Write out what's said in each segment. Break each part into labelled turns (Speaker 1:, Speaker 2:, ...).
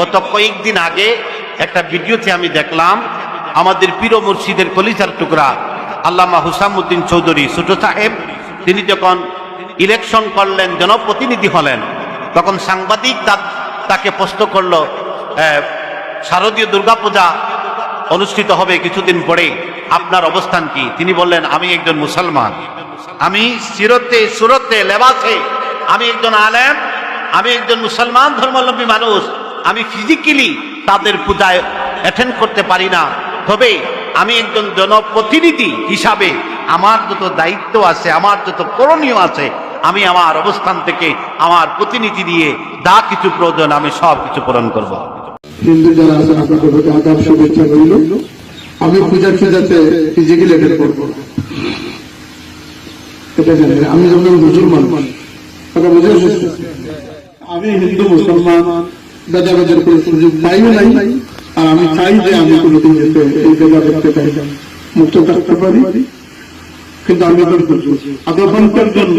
Speaker 1: গত কয়েকদিন আগে একটা ভিডিওতে আমি দেখলাম আমাদের পীর মুর্শিদের কলিজার টুকরা, আল্লামা হুসামুদ্দিন চৌধুরী, ছোট সাহেব। তিনি যখন ইলেকশন করলেন, জনপ্রতিনিধি হলেন, তখন সাংবাদিক তাকে প্রশ্ন করল শারদীয় দুর্গাপূজা অনুষ্ঠিত হবে কিছুদিন পরে, আপনার অবস্থান কি? তিনি বললেন, আমি একজন মুসলমান। আমি সিরতে, সুরতে, লেবাসে, আমি একজন আলেম, আমি একজন মুসলমান ধর্মাবলম্বী মানুষ। আমি ফিজিক্যালি তাদের পূজায় অ্যাটেন্ড করতে পারি না। তবে আমি একজন জনপ্রতিনিধি হিসাবে আমার যত দায়িত্ব আছে আমার যত করণীয় আছে আমি আমার অবস্থান থেকে আমার প্রতিনিধি দিয়ে যা কিছু প্রয়োজন আমি সব কিছু পূরণ করব।
Speaker 2: হিন্দু যারা আছেন আপনাদের প্রতি আদাব শুভেচ্ছা রইল। আমি পূজা পূজাতে ফিজিক্যালি অ্যাটেন্ড করব। এটা জানেন আমি যেমন মুসলমান আমি হিন্দু মুসলমান ভেদাভেদের কোনো সুযোগ পাইও নাই। আর আমি চাই যে আমি কোনোদিন যেতে এই চাই মুক্ত থাকতে পারি। কিন্তু আমি আদরবানকার জন্য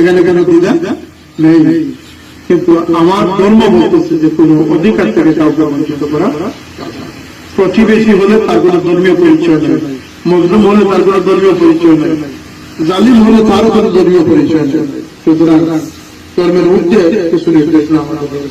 Speaker 2: এখানে কিন্তু আমার প্রতিবেশী হলে হলে জালিম হলে তারও কোনো ধর্মীয় পরিচয় নেই। সুতরাং ধর্মের ঊর্ধ্বে কিছু নির্দেশনা আমাদের